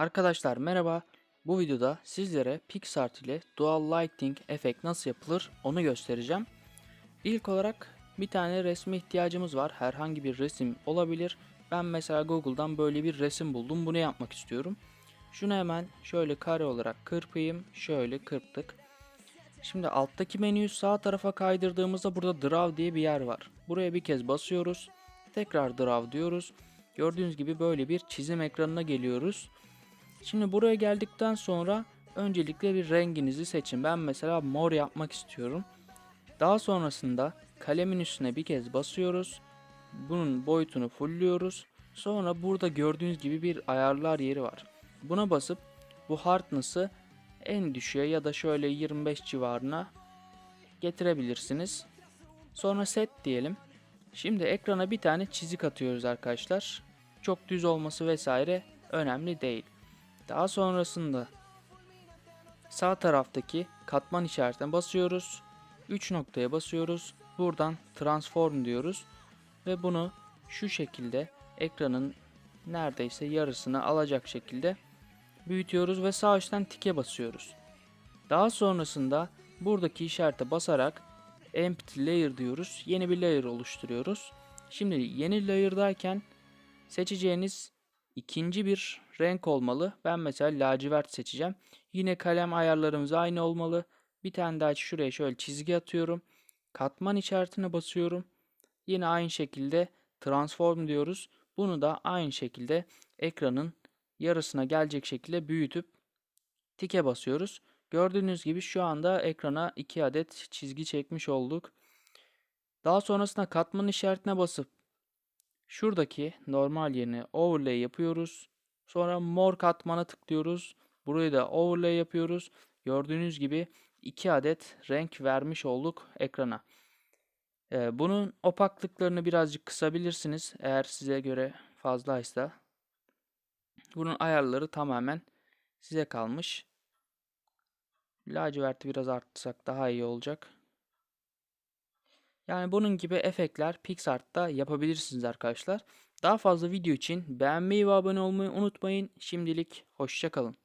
Arkadaşlar merhaba. Bu videoda sizlere PixArt ile Dual Lighting efekt nasıl yapılır onu göstereceğim. İlk olarak bir tane resme ihtiyacımız var. Herhangi bir resim olabilir. Ben mesela Google'dan böyle bir resim buldum. Bunu yapmak istiyorum. Şunu hemen şöyle kare olarak kırpayım. Şöyle kırptık. Şimdi alttaki menüyü sağ tarafa kaydırdığımızda burada Draw diye bir yer var. Buraya bir kez basıyoruz. Tekrar Draw diyoruz. Gördüğünüz gibi böyle bir çizim ekranına geliyoruz. Şimdi buraya geldikten sonra öncelikle bir renginizi seçin. Ben mesela mor yapmak istiyorum. Daha sonrasında kalemin üstüne bir kez basıyoruz. Bunun boyutunu fullliyoruz. Sonra burada gördüğünüz gibi bir ayarlar yeri var. Buna basıp bu hardness'ı en düşüğe ya da şöyle 25 civarına getirebilirsiniz. Sonra set diyelim. Şimdi ekrana bir tane çizik atıyoruz arkadaşlar. Çok düz olması vesaire önemli değil. Daha sonrasında sağ taraftaki katman işaretine basıyoruz. 3 noktaya basıyoruz. Buradan transform diyoruz ve bunu şu şekilde ekranın neredeyse yarısını alacak şekilde büyütüyoruz ve sağ üstten tike basıyoruz. Daha sonrasında buradaki işarete basarak empty layer diyoruz. Yeni bir layer oluşturuyoruz. Şimdi yeni layer'dayken seçeceğiniz ikinci bir renk olmalı. Ben mesela lacivert seçeceğim. Yine kalem ayarlarımız aynı olmalı. Bir tane daha şuraya şöyle çizgi atıyorum. Katman işaretine basıyorum. Yine aynı şekilde transform diyoruz. Bunu da aynı şekilde ekranın yarısına gelecek şekilde büyütüp tike basıyoruz. Gördüğünüz gibi şu anda ekrana 2 adet çizgi çekmiş olduk. Daha sonrasında katman işaretine basıp şuradaki normal yerine overlay yapıyoruz. Sonra mor katmana tıklıyoruz. Burayı da overlay yapıyoruz. Gördüğünüz gibi 2 adet renk vermiş olduk ekrana. Ee, bunun opaklıklarını birazcık kısabilirsiniz eğer size göre fazlaysa. Bunun ayarları tamamen size kalmış. Laciverti biraz artsak daha iyi olacak. Yani bunun gibi efektler PixArt'ta yapabilirsiniz arkadaşlar. Daha fazla video için beğenmeyi ve abone olmayı unutmayın. Şimdilik hoşçakalın.